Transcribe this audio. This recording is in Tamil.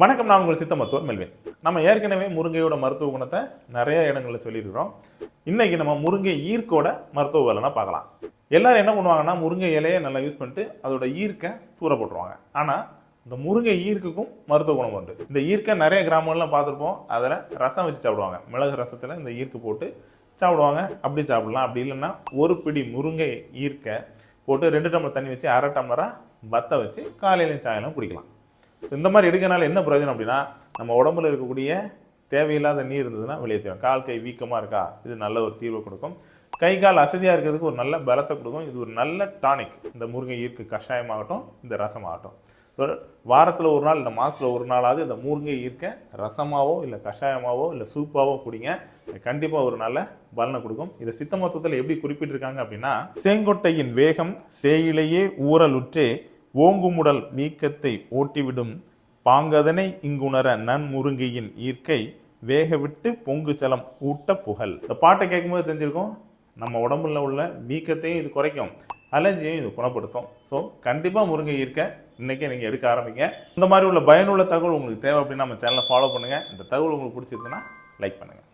வணக்கம் நான் உங்கள் சித்த மருத்துவர் மெல்வின். நம்ம ஏற்கனவே முருங்கையோட மருத்துவ குணத்தை நிறைய இடங்களில் சொல்லியிருக்கிறோம். இன்னைக்கு நம்ம முருங்கை ஈர்க்கோட மருத்துவ வேலைனா பார்க்கலாம். எல்லாரும் என்ன பண்ணுவாங்கன்னா முருங்கை இலையை நல்லா யூஸ் பண்ணிட்டு அதோட ஈர்க்கை தூர போட்டுருவாங்க. ஆனால் இந்த முருங்கை ஈர்க்குக்கும் மருத்துவ குணம் உண்டு. இந்த ஈர்க்கை நிறைய கிராமங்கள்லாம் பார்த்துருப்போம். அதில் ரசம் வச்சு சாப்பிடுவாங்க. மிளகு ரசத்தில் இந்த ஈர்க்கு போட்டு சாப்பிடுவாங்க. அப்படி சாப்பிடலாம். அப்படி இல்லைன்னா ஒரு பிடி முருங்கை ஈர்க்கை போட்டு ரெண்டு டம்ளர் தண்ணி வச்சு அரை டம்ளராக வத்த வச்சு காலையிலையும் சாயலும் குடிக்கலாம். இந்த மாதிரி எடுக்கனால என்ன பிரயோஜனம் அப்படின்னா நம்ம உடம்புல இருக்கக்கூடிய தேவையில்லாத நீர் இருந்ததுன்னா வெளியே தேவை கால் கை வீக்கமாக இருக்கா? இது நல்ல ஒரு தீர்வை கொடுக்கும். கை கால் அசதியாக இருக்கிறதுக்கு ஒரு நல்ல பலத்தை கொடுக்கும். இது ஒரு நல்ல டானிக். இந்த முருங்கை ஈர்க்கு கஷாயமாகட்டும் இந்த ரசமாகட்டும். ஸோ வாரத்தில் ஒரு நாள் இல்லை மாதத்தில் ஒரு நாளாவது இந்த முருங்கை ஈர்க்க ரசமாகவோ இல்லை கஷாயமாகவோ இல்லை சூப்பாகவோ குடிங்க. கண்டிப்பாக ஒரு நல்ல பலனை கொடுக்கும். இதை சித்த மருத்துவத்தில் எப்படி குறிப்பிட்டிருக்காங்க அப்படின்னா செங்கொட்டையின் வேகம் சேயிலேயே ஊறலுற்றே ஓங்குமுடல் மீக்கத்தை ஓட்டிவிடும் பாங்கதனை இங்குணர நன்முருங்கையின் ஈர்க்கை வேகவிட்டு பொங்கு சலம் ஊட்ட புகழ் இந்த பாட்டை கேட்கும்போது தெரிஞ்சிருக்கும். நம்ம உடம்புல உள்ள வீக்கத்தையும் இது குறைக்கும். அலர்ஜியையும் இது குணப்படுத்தும். ஸோ கண்டிப்பாக முருங்கை ஈர்க்க இன்றைக்கே நீங்கள் எடுக்க ஆரம்பிங்க. இந்த மாதிரி உள்ள பயனுள்ள தகவல் உங்களுக்கு தேவை அப்படின்னா நம்ம சேனலை ஃபாலோ பண்ணுங்கள் இந்த தகவல் உங்களுக்கு பிடிச்சிருக்குன்னா லைக் பண்ணுங்கள்